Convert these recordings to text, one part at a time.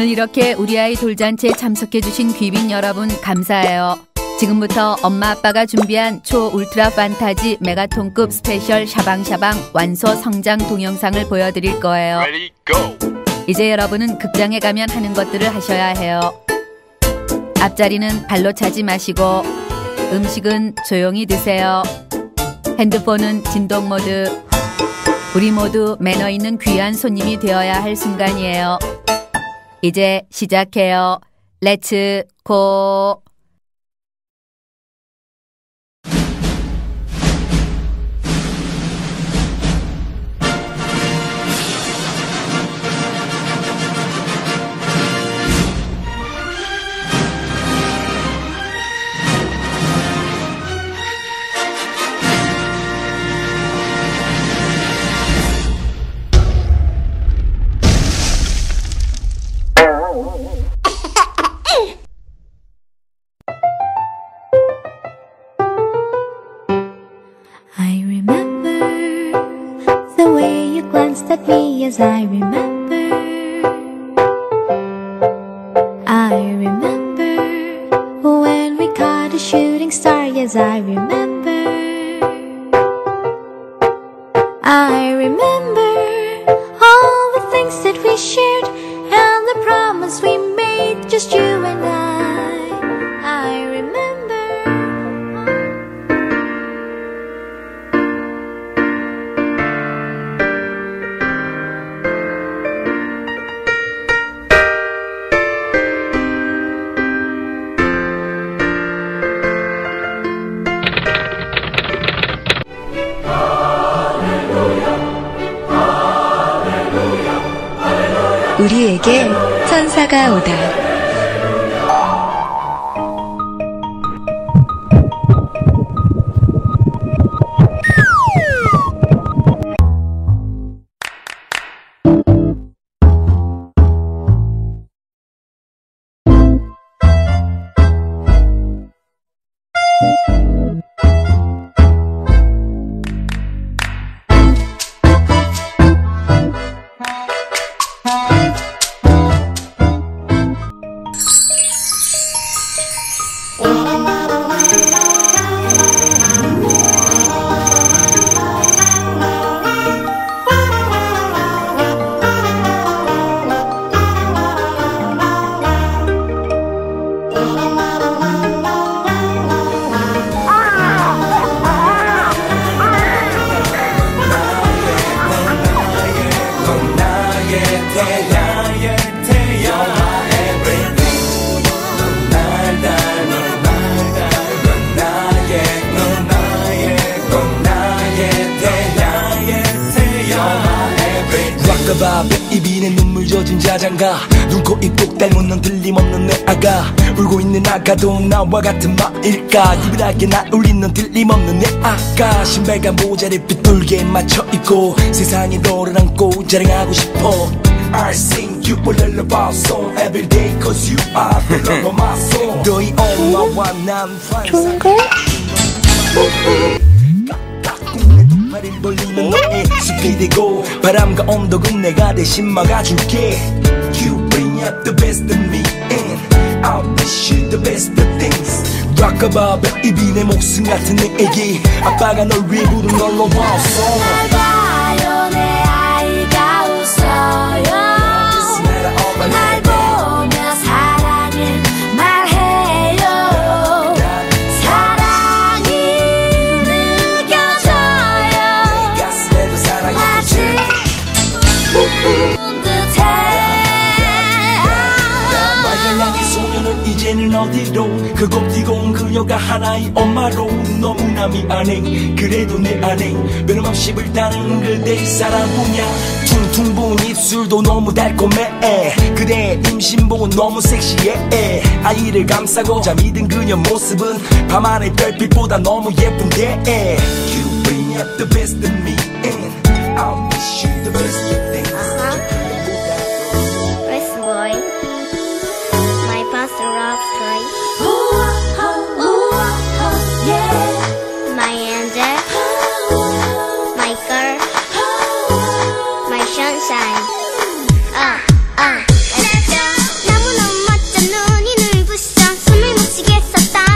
오늘 이렇게 우리 아이 돌잔치에 참석해주신 귀빈 여러분 감사해요. 지금부터 엄마 아빠가 준비한 초 울트라 판타지 메가톤급 스페셜 샤방샤방 완소 성장 동영상을 보여드릴 거예요. Ready. 이제 여러분은 극장에 가면 하는 것들을 하셔야 해요. 앞자리는 발로 차지 마시고 음식은 조용히 드세요. 핸드폰은 진동 모드. 우리 모두 매너 있는 귀한 손님이 되어야 할 순간이에요. 이제 시작해요. 렛츠 고! As I remember. I remember when we caught a shooting star, yes, I remember. I remember all the things that we shared and the promise we 우리에게 천사가 오다. 젖은 자장가. 눈, 코, 입, 꼭 닮은 넌 틀림없는 내 아가. 울고 있는 아가도 나와 같은 마일까? 유일하게 나 울린 넌 틀림없는 내 아가. 신발과 모자를 삐뚤게 맞춰 입고 세상에 너를 안고 자랑하고 싶어. I sing you a lullaby song every day cause you are the love of my soul 너희 엄마와 난 환상 내 숲이 되고 바람과 언덕은 내가 대신 막아줄게 You bring out the best in me and I'll wish you the best of things Rockabye baby 내 목숨 같은 내 애기 아빠가 널 위해 부른 널로 와서 어디로? 그 곱디고 그녀가 하나의 엄마로. 너무나 미안해. 그래도 내 안에 변함없이 불타는 그대의 사랑뿐이야. 퉁퉁 부은 입술도 너무 달콤해. 그대의 임신복은 너무 섹시해. 아이를 감싸고 잠이 든 그녀 모습은 밤하늘 별빛보다 너무 예쁜데. You bring out the best in me 미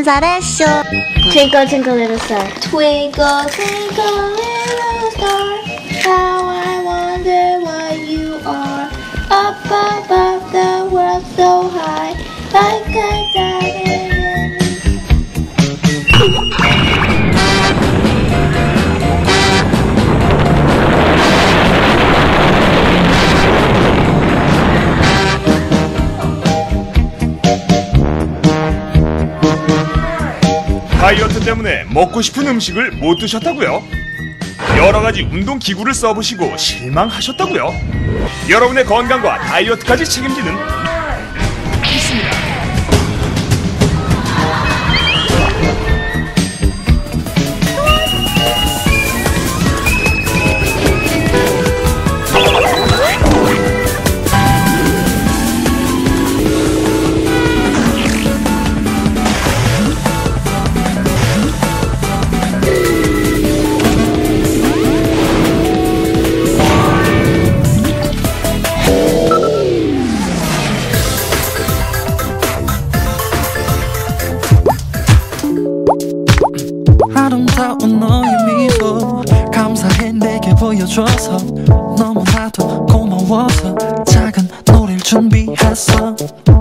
예뻐 한 살의 쇼 Twinkle twinkle little star Twinkle twinkle little star How I wonder what you are Up above the world so 다이어트 때문에 먹고 싶은 음식을 못 드셨다고요? 여러 가지 운동 기구를 써보시고 실망하셨다고요? 여러분의 건강과 다이어트까지 책임지는 보여줘서 너무나도 고마워서 작은 노래를 준비했어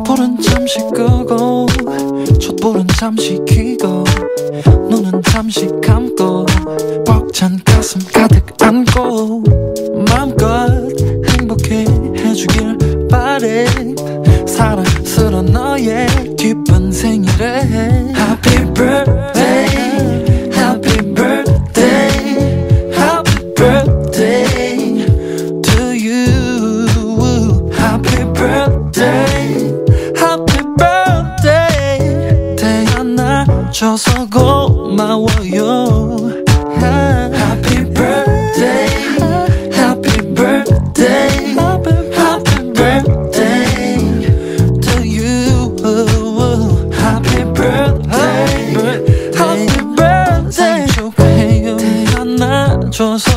불은 잠시 끄고 촛불은 잠시 켜고 눈은 잠시 감고 벅찬 가슴 가득 안고 마음껏 행복해 해주길 바래 태어나줘서 고마워요 Happy birthday Happy birthday Happy birthday to you Happy birthday Happy birthday 축하해요 태어나줘서